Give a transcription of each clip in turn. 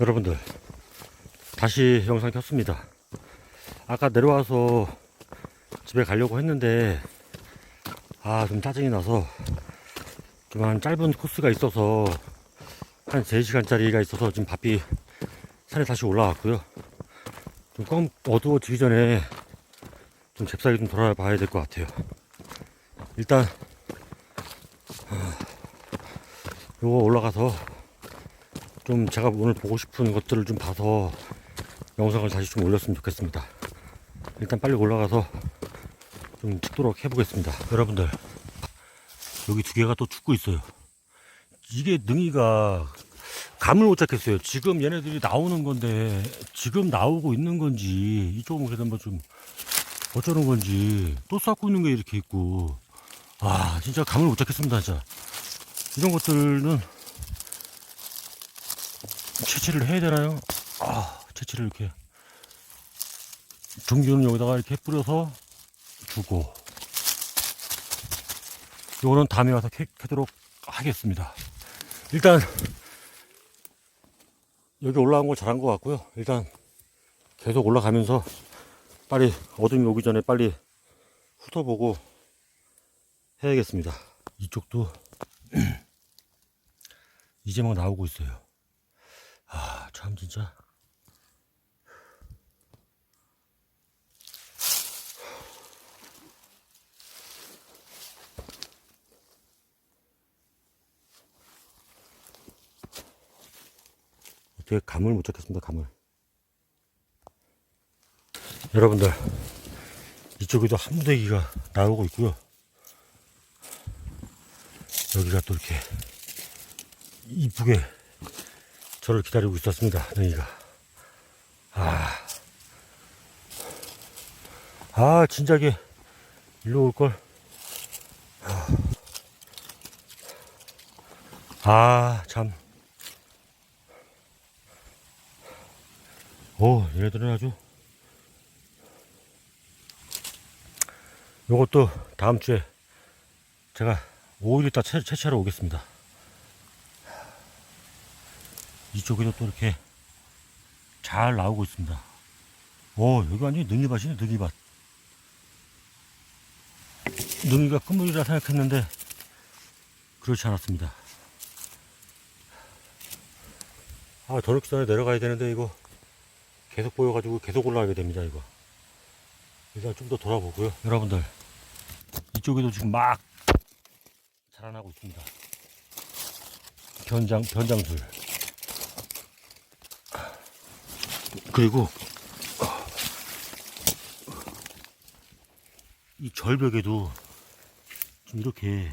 여러분들 다시 영상 켰습니다. 아까 내려와서 집에 가려고 했는데 아 좀 짜증이 나서 좀 한 짧은 코스가 있어서 한 3시간짜리가 있어서 지금 바삐 산에 다시 올라왔고요. 좀 껌 어두워지기 전에 좀 잽싸게 좀 돌아봐야 될 것 같아요. 일단 아, 요거 올라가서 좀 제가 오늘 보고 싶은 것들을 좀 봐서 영상을 다시 좀 올렸으면 좋겠습니다. 일단 빨리 올라가서 좀 찍도록 해보겠습니다. 여러분들, 여기 두 개가 또 죽고 있어요. 이게 능이가 감을 못 잡겠어요. 지금 얘네들이 나오는 건데, 지금 나오고 있는 건지, 이쪽은 그래도 뭐좀 어쩌는 건지, 또 쌓고 있는 게 이렇게 있고, 아, 진짜 감을 못 잡겠습니다, 진짜. 이런 것들은 채취를 해야 되나요? 아, 채취를 이렇게 종균 여기다가 이렇게 뿌려서 주고 요거는 다음에 와서 캐, 캐도록 하겠습니다. 일단 여기 올라온 걸 잘한 것 같고요. 일단 계속 올라가면서 빨리 어둠이 오기 전에 빨리 훑어보고 해야겠습니다. 이쪽도 이제 막 나오고 있어요. 아, 참, 진짜. 어떻게 감을 못 잡겠습니다, 감을. 여러분들, 이쪽에도 한 무대기가 나오고 있고요. 여기가 또 이렇게 이쁘게 저를 기다리고 있었습니다. 능이가. 아. 아, 진작에 일로 올걸. 아, 참. 오, 얘네들은 아주. 요것도 다음 주에 제가 5일 있다 채, 채취하러 오겠습니다. 이쪽에도 또 이렇게 잘 나오고 있습니다. 오, 여기 완전히 능이밭이네, 능이밭. 능이가 끝물이라 생각했는데, 그렇지 않았습니다. 아, 저녁 전에 내려가야 되는데, 이거 계속 보여가지고 계속 올라가게 됩니다, 이거. 일단 좀 더 돌아보고요. 여러분들, 이쪽에도 지금 막 자라나고 있습니다. 변장, 변장술. 그리고 이 절벽에도 지금 이렇게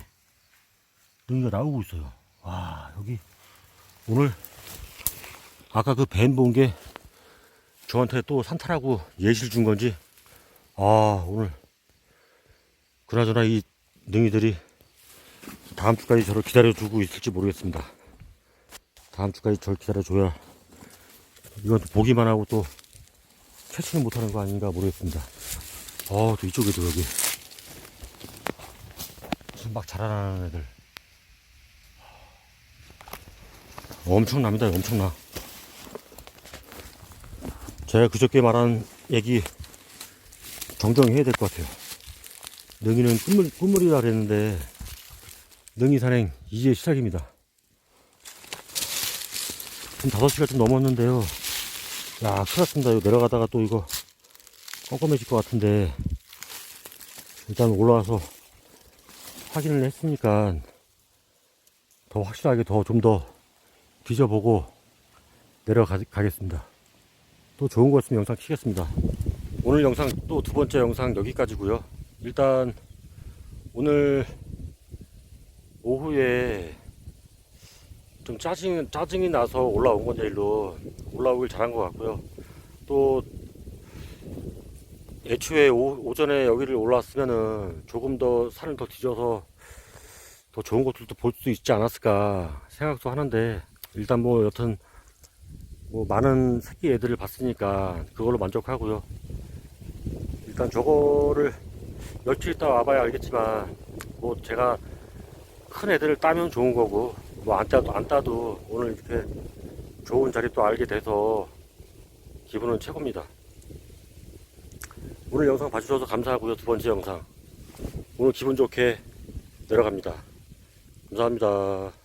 능이가 나오고 있어요. 와 여기 오늘 아까 그밴본게 저한테 또 산타라고 예시를 준 건지 아 오늘 그나저나 이 능이들이 다음 주까지 저를 기다려주고 있을지 모르겠습니다. 다음 주까지 저를 기다려줘야 이건 또 보기만 하고 또 캐치는 못하는 거 아닌가 모르겠습니다. 어, 또 이쪽에도 여기 무슨 막 자라나는 애들 엄청납니다. 엄청나. 제가 그저께 말한 얘기 정정해야 될 것 같아요. 능이는 끝물, 끝물이라 그랬는데 능이 산행 이제 시작입니다. 지금 5시가 좀 넘었는데요. 야, 큰일 났습니다. 이거 내려가다가 또 이거 껌껌해질 것 같은데, 일단 올라와서 확인을 했으니까 더 확실하게 더 좀더 뒤져보고 내려가겠습니다. 또 좋은 거 있으면 영상 키겠습니다. 오늘 영상 또 두 번째 영상 여기까지고요. 일단 오늘 오후에 좀 짜증, 짜증이 나서 올라온 건데 일로 올라오길 잘한 것 같고요. 또 애초에 오, 전에 여기를 올라왔으면은 조금 더 산을 더 뒤져서 더 좋은 것들도 볼 수 있지 않았을까 생각도 하는데 일단 뭐 여튼 뭐 많은 새끼 애들을 봤으니까 그걸로 만족하고요. 일단 저거를 며칠 있다 와봐야 알겠지만 뭐 제가 큰 애들을 따면 좋은 거고 뭐 안 따도 안 따도 오늘 이렇게 좋은 자리 또 알게 돼서 기분은 최고입니다. 오늘 영상 봐주셔서 감사하고요. 두 번째 영상. 오늘 기분 좋게 내려갑니다. 감사합니다.